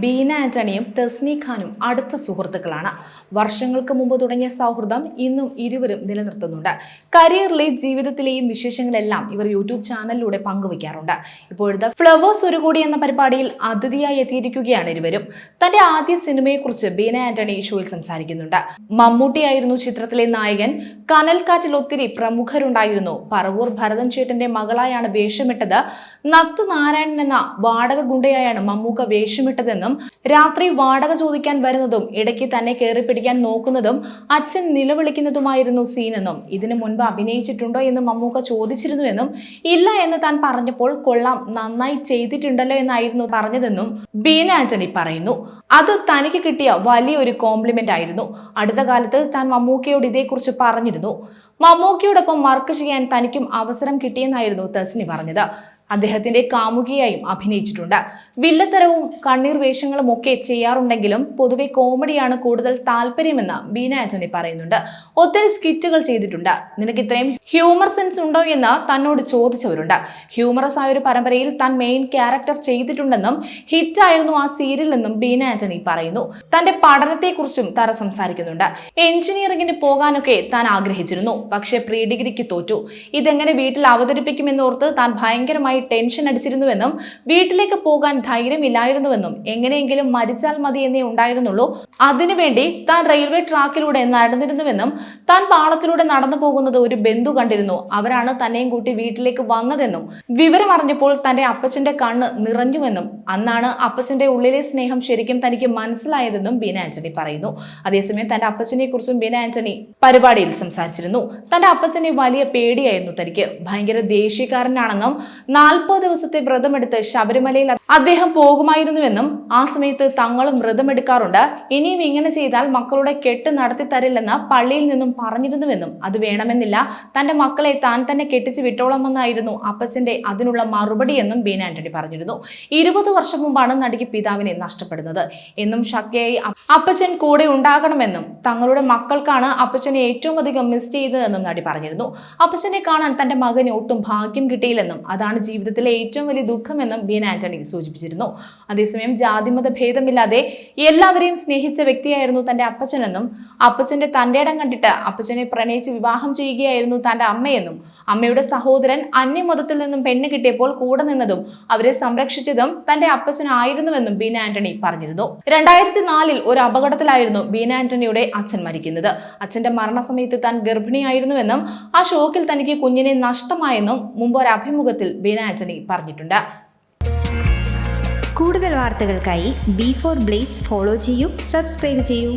ബീന ആന്റണിയും തെസ്നി ഖാനും അടുത്ത സുഹൃത്തുക്കളാണ്. വർഷങ്ങൾക്ക് മുമ്പ് തുടങ്ങിയ സൗഹൃദം ഇന്നും ഇരുവരും നിലനിർത്തുന്നുണ്ട്. കരിയറിലെ ജീവിതത്തിലെയും വിശേഷങ്ങളെല്ലാം ഇവർ യൂട്യൂബ് ചാനലിലൂടെ പങ്കുവയ്ക്കാറുണ്ട്. ഇപ്പോഴത്തെ ഫ്ലവേഴ്സ് ഒരു കൂടി എന്ന പരിപാടിയിൽ അതിഥിയായി എത്തിയിരിക്കുകയാണ് ഇരുവരും. തന്റെ ആദ്യ സിനിമയെക്കുറിച്ച് ബീന ആന്റണി ഷോയിൽ സംസാരിക്കുന്നുണ്ട്. മമ്മൂട്ടിയായിരുന്നു ചിത്രത്തിലെ നായകൻ. കനൽക്കാറ്റിൽ ഒത്തിരി പ്രമുഖരുണ്ടായിരുന്നു. പറവൂർ ഭരതൻ ചേട്ടന്റെ മകളായാണ് വേഷമിട്ടത്. നത്തു നാരായണൻ എന്ന വാടക ഗുണ്ടയായാണ് മമ്മൂക്ക വേഷമിട്ടതെന്നും രാത്രി വാടക ചോദിക്കാൻ വരുന്നതും ഇടയ്ക്ക് തന്നെ കയറി പിടിക്കാൻ നോക്കുന്നതും അച്ഛൻ നിലവിളിക്കുന്നതുമായിരുന്നു സീനെന്നും ഇതിനു മുൻപ് അഭിനയിച്ചിട്ടുണ്ടോ എന്ന് മമ്മൂക്ക ചോദിച്ചിരുന്നുവെന്നും ഇല്ല എന്ന് താൻ പറഞ്ഞപ്പോൾ കൊള്ളാം നന്നായി ചെയ്തിട്ടുണ്ടല്ലോ എന്നായിരുന്നു പറഞ്ഞതെന്നും ബീന ആന്റണി പറയുന്നു. അത് തനിക്ക് കിട്ടിയ വലിയൊരു കോംപ്ലിമെന്റ് ആയിരുന്നു. അടുത്ത കാലത്ത് താൻ മമ്മൂക്കയോട് ഇതേക്കുറിച്ച് പറഞ്ഞിരുന്നു. മമ്മൂക്കയോടൊപ്പം വർക്ക് ചെയ്യാൻ തനിക്കും അവസരം കിട്ടിയെന്നായിരുന്നു തസ്നി പറഞ്ഞത്. അദ്ദേഹത്തിന്റെ കാമുകിയായും അഭിനയിച്ചിട്ടുണ്ട്. വില്ലത്തരവും കണ്ണീർ വേഷങ്ങളും ഒക്കെ ചെയ്യാറുണ്ടെങ്കിലും പൊതുവെ കോമഡിയാണ് കൂടുതൽ താല്പര്യമെന്ന് ബീന ആന്റണി പറയുന്നുണ്ട്. ഒത്തിരി സ്കിറ്റുകൾ ചെയ്തിട്ടുണ്ട്. നിനക്ക് ഇത്രയും ഹ്യൂമർ സെൻസ് ഉണ്ടോ എന്ന് തന്നോട് ചോദിച്ചവരുണ്ട്. ഹ്യൂമറസ് ആയ ഒരു പരമ്പരയിൽ താൻ മെയിൻ ക്യാരക്ടർ ചെയ്തിട്ടുണ്ടെന്നും ഹിറ്റായിരുന്നു ആ സീരിയൽ എന്നും ബീന ആന്റണി പറയുന്നു. തന്റെ പഠനത്തെക്കുറിച്ചും തറ സംസാരിക്കുന്നുണ്ട്. എഞ്ചിനീയറിംഗിന് പോകാനൊക്കെ താൻ ആഗ്രഹിച്ചിരുന്നു. പക്ഷേ പ്രീ ഡിഗ്രിക്ക് തോറ്റു. ഇതെങ്ങനെ വീട്ടിൽ അവതരിപ്പിക്കുമെന്നോർത്ത് താൻ ഭയങ്കരമായി ടെൻഷൻ അടിച്ചിരുന്നുവെന്നും വീട്ടിലേക്ക് പോകാൻ ധൈര്യമില്ലായിരുന്നുവെന്നും എങ്ങനെയെങ്കിലും മരിച്ചാൽ മതി എന്നേ ഉണ്ടായിരുന്നുള്ളൂ. അതിനുവേണ്ടി താൻ റെയിൽവേ ട്രാക്കിലൂടെ നടന്നിരുന്നുവെന്നും താൻ പാളത്തിലൂടെ നടന്നു പോകുന്നത് ഒരു ബന്ധു കണ്ടിരുന്നു. അവരാണ് തന്നെയും കൂട്ടി വീട്ടിലേക്ക് വന്നതെന്നും വിവരം അറിഞ്ഞപ്പോൾ തന്റെ അപ്പച്ചന്റെ കണ്ണ് നിറഞ്ഞുവെന്നും അന്നാണ് അപ്പച്ചന്റെ ഉള്ളിലെ സ്നേഹം ശരിക്കും തനിക്ക് മനസ്സിലായതെന്നും ബീന ആന്റണി പറയുന്നു. അതേസമയം തന്റെ അപ്പച്ചനെ കുറിച്ചും ബീന ആന്റണി പരിപാടിയിൽ സംസാരിച്ചിരുന്നു. തന്റെ അപ്പച്ചനെ വലിയ പേടിയായിരുന്നു തനിക്ക്. ഭയങ്കര ദേഷ്യക്കാരനാണെന്നും നാൽപ്പത് ദിവസത്തെ വ്രതമെടുത്ത് ശബരിമലയിൽ അദ്ദേഹം പോകുമായിരുന്നുവെന്നും ആ സമയത്ത് തങ്ങളും വ്രതമെടുക്കാറുണ്ട്. ഇനിയും ഇങ്ങനെ ചെയ്താൽ മക്കളുടെ കെട്ട് നടത്തി തരില്ലെന്ന് പള്ളിയിൽ നിന്നും പറഞ്ഞിരുന്നുവെന്നും അത് വേണമെന്നില്ല. തന്റെ മക്കളെ താൻ തന്നെ കെട്ടിച്ച് വിട്ടോളമെന്നായിരുന്നു അപ്പച്ചന്റെ അതിനുള്ള മറുപടിയെന്നും ബീന ആന്റണി പറഞ്ഞിരുന്നു. ഇരുപത് വർഷം മുമ്പാണ് നടിക്ക് പിതാവിനെ നഷ്ടപ്പെടുന്നത്. എന്നും ശക്തിയായി അപ്പച്ചൻ കൂടെ ഉണ്ടാകണമെന്നും തങ്ങളുടെ മക്കൾക്കാണ് അപ്പച്ചനെ ഏറ്റവും അധികം മിസ് ചെയ്തതെന്നും നടി പറഞ്ഞിരുന്നു. അപ്പച്ചനെ കാണാൻ തന്റെ മകന് ഒട്ടും ഭാഗ്യം കിട്ടിയില്ലെന്നും അതാണ് ജീവിതത്തിലെ ഏറ്റവും വലിയ ദുഃഖമെന്നും ബീൻ ആന്റണി സൂചിപ്പിച്ചിരുന്നു. അതേസമയം ജാതിമത ഭേദമില്ലാതെ എല്ലാവരെയും സ്നേഹിച്ച വ്യക്തിയായിരുന്നു തന്റെ അപ്പച്ചനെന്നും അപ്പച്ചന്റെ തന്റെ ഇടം കണ്ടിട്ട് അപ്പച്ചനെ പ്രണയിച്ച് വിവാഹം ചെയ്യുകയായിരുന്നു തന്റെ അമ്മയെന്നും അമ്മയുടെ സഹോദരൻ അന്യമതത്തിൽ നിന്നും പെണ്ണ് കിട്ടിയപ്പോൾ കൂടെ നിന്നതും അവരെ സംരക്ഷിച്ചതും തന്റെ അപ്പച്ചനായിരുന്നുവെന്നും ബീൻ ആന്റണി പറഞ്ഞിരുന്നു. രണ്ടായിരത്തി നാലിൽ ഒരു അപകടത്തിലായിരുന്നു ബീൻ ആന്റണിയുടെ അച്ഛൻ മരിക്കുന്നത്. അച്ഛന്റെ മരണസമയത്ത് താൻ ഗർഭിണിയായിരുന്നുവെന്നും ആ ഷോക്കിൽ തനിക്ക് കുഞ്ഞിനെ നഷ്ടമായെന്നും മുമ്പ് ഒരു അഭിമുഖത്തിൽ ബീന ആന്റണി പറഞ്ഞിട്ടുണ്ട്. കൂടുതൽ വാർത്തകൾക്കായി ബി ഫോർ ബ്ലേസ് ഫോളോ ചെയ്യൂ സബ്സ്ക്രൈബ് ചെയ്യൂ.